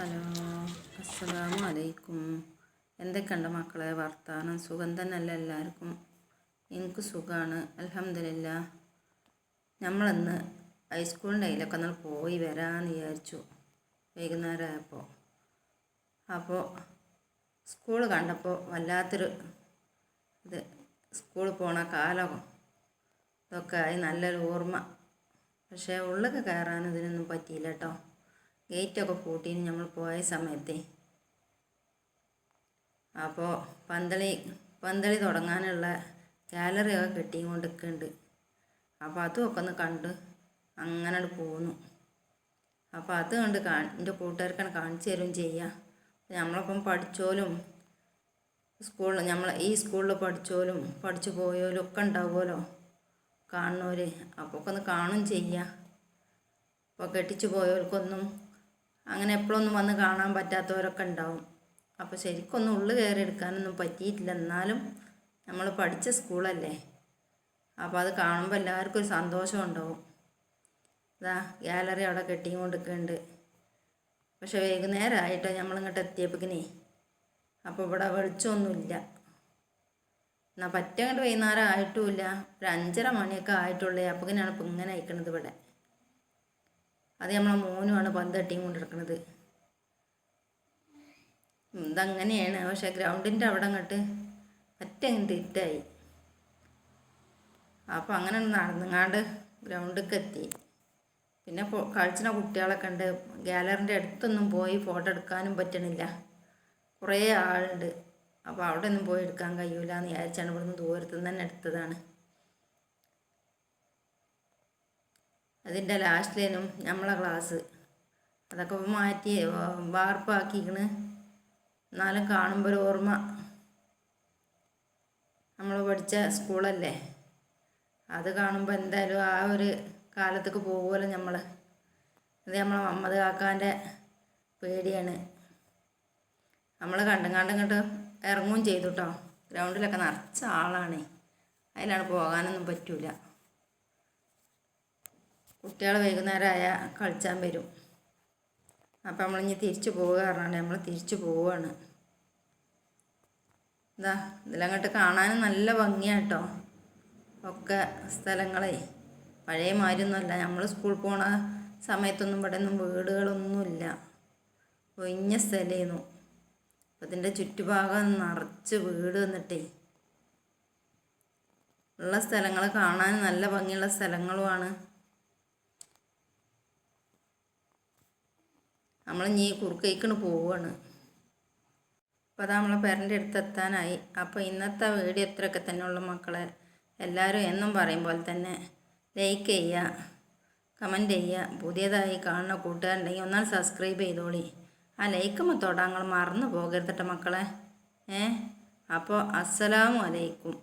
Hello അസ്സലാമു അലൈക്കും എന്തൊക്കെയുണ്ട് മക്കളെ വർത്താനം? സുഖം തന്നെയല്ല എല്ലാവർക്കും? എനിക്ക് സുഖമാണ് അലഹമില്ല നമ്മളിന്ന് ഹൈസ്കൂളിന്റെ അതിലൊക്കെ ഒന്ന് പോയി വരാമെന്ന് വിചാരിച്ചു വൈകുന്നേരം ആയപ്പോൾ അപ്പോൾ സ്കൂൾ കണ്ടപ്പോൾ വല്ലാത്തൊരു ഇത് സ്കൂളിൽ പോണ കാലം ഇതൊക്കെ ആയി നല്ലൊരു ഓർമ്മ. പക്ഷേ ഉള്ളിൽ കയറാൻ ഇതിനൊന്നും പറ്റിയില്ല കേട്ടോ. ഗേറ്റൊക്കെ പൂട്ടിന് നമ്മൾ പോയ സമയത്തെ. അപ്പോൾ പന്തളി പന്തളി തുടങ്ങാനുള്ള ഗാലറിയൊക്കെ കെട്ടിയും കൊണ്ട് നിൽക്കുന്നുണ്ട് അപ്പോൾ അതുമൊക്കെ ഒന്ന് കണ്ട് അങ്ങനെ പോന്നു. അപ്പോൾ അത് കണ്ട് കാ എന്റെ കൂട്ടുകാർക്കാണ് കാണിച്ചു തരും ചെയ്യാം. നമ്മളൊപ്പം പഠിച്ചോലും സ്കൂളിൽ നമ്മൾ ഈ സ്കൂളിൽ പഠിച്ചോലും പഠിച്ചു പോയോലും ഒക്കെ ഉണ്ടാവുമല്ലോ കാണുന്നവർ അപ്പോൾ ഒക്കെ ഒന്ന് കാണും ചെയ്യുക അപ്പോൾ കെട്ടിച്ചു പോയവർക്കൊന്നും അങ്ങനെ എപ്പോഴൊന്നും വന്ന് കാണാൻ പറ്റാത്തവരൊക്കെ ഉണ്ടാവും. അപ്പോൾ ശരിക്കൊന്നും ഉള്ളു കയറി എടുക്കാനൊന്നും പറ്റിയിട്ടില്ല. എന്നാലും നമ്മൾ പഠിച്ച സ്കൂളല്ലേ. അപ്പോൾ അത് കാണുമ്പോൾ എല്ലാവർക്കും ഒരു സന്തോഷം ഉണ്ടാവും. ഇതാ ഗാലറി അവിടെ കെട്ടിയും കൊടുക്കുന്നുണ്ട് പക്ഷെ വൈകുന്നേരമായിട്ടോ നമ്മളിങ്ങോട്ട് എത്തിയപ്പോക്കിനേ. അപ്പോൾ ഇവിടെ വെളിച്ചമൊന്നുമില്ല. എന്നാൽ പറ്റങ്ങോട്ട് വൈകുന്നേരം ആയിട്ടുമില്ല. ഒരു അഞ്ചര മണിയൊക്കെ ആയിട്ടുള്ളേ അപ്പോൾ ഇങ്ങനെ അയക്കണത് ഇവിടെ. അത് നമ്മളെ മോനുമാണ് പന്ത് തട്ടിയും കൊണ്ടിരിക്കുന്നത് ഇതങ്ങനെയാണ് പക്ഷെ ഗ്രൗണ്ടിന്റെ അവിടെ അങ്ങോട്ട് പറ്റ അങ്ങോട്ട് ഇറ്റായി അപ്പോൾ അങ്ങനെ നടന്നങ്ങാണ്ട് ഗ്രൗണ്ടിലേക്ക് എത്തി. പിന്നെ കളിച്ചിന കുട്ടികളൊക്കെ ഉണ്ട്. ഗാലറിന്റെ അടുത്തൊന്നും പോയി ഫോട്ടോ എടുക്കാനും പറ്റണില്ല. കുറേ ആളുണ്ട്. അപ്പോൾ അവിടെ ഒന്നും പോയി എടുക്കാൻ കഴിയൂല എന്ന് വിചാരിച്ചാണ് ഇവിടുന്ന് ദൂരത്തു നിന്ന് തന്നെ എടുത്തതാണ്. അതിന്റെ ലാസ്റ്റിലേനും നമ്മളെ ക്ലാസ് അതൊക്കെ മാറ്റി വാർപ്പാക്കിക്കണ്. എന്നാലും കാണുമ്പോൾ ഒരു ഓർമ്മ. നമ്മൾ പഠിച്ച സ്കൂളല്ലേ? അത് കാണുമ്പോൾ എന്തായാലും ആ ഒരു കാലത്തേക്ക് പോകുമല്ലോ നമ്മൾ ഇത് നമ്മളെ മമ്മദ് കാക്കാന്റെ പേടിയാണ്. നമ്മൾ കണ്ടും കണ്ടും കണ്ട് ഇറങ്ങുകയും ചെയ്തു കേട്ടോ ഗ്രൗണ്ടിലൊക്കെ നിറച്ച ആളാണ്. അതിലാണ് പോകാനൊന്നും പറ്റൂല. കുട്ടികൾ വൈകുന്നേരമായ കളിച്ചാൻ വരും. അപ്പം നമ്മളിനി തിരിച്ചു പോവുക കാരണമാണ് നമ്മൾ തിരിച്ചു പോവുകയാണ് ഇതാ ഇതിലങ്ങോട്ട് കാണാനും നല്ല ഭംഗിയാട്ടോ. ഒക്കെ സ്ഥലങ്ങളെ. പഴയ മാതിരിയൊന്നുമല്ല നമ്മൾ സ്കൂൾ പോണ സമയത്തൊന്നും ഇവിടെ ഒന്നും വീടുകളൊന്നുമില്ല. ഒഴിഞ്ഞ സ്ഥലമായിരുന്നു അപ്പം ഇതിന്റെ ചുറ്റുഭാഗം നിറച്ച് വീട് വന്നിട്ടേ. ഉള്ള സ്ഥലങ്ങൾ കാണാൻ നല്ല ഭംഗിയുള്ള സ്ഥലങ്ങളുമാണ്. നമ്മൾ നീ കുറുക്കൈക്കണ് പോവുകയാണ് അപ്പോൾ അത് നമ്മളെ പേരന്റെ അടുത്ത് എത്താനായി അപ്പോൾ ഇന്നത്തെ വീഡിയോ ഇത്രയൊക്കെ തന്നെ ഉള്ള മക്കളെ. എല്ലാവരും എന്നും പറയും പോലെ തന്നെ ലൈക്ക് ചെയ്യുക കമന്റ് ചെയ്യുക പുതിയതായി കാണുന്ന കൂട്ടുകാരുണ്ടെങ്കിൽ ഒന്നാൽ സബ്സ്ക്രൈബ് ചെയ്തോളി. ആ ലൈക്കുമ്പോൾ തൊടാങ്ങൾ മറന്നു പോകരുതട്ടെ മക്കളെ. ഏ? അപ്പോൾ അസ്സലാമു അലൈക്കും.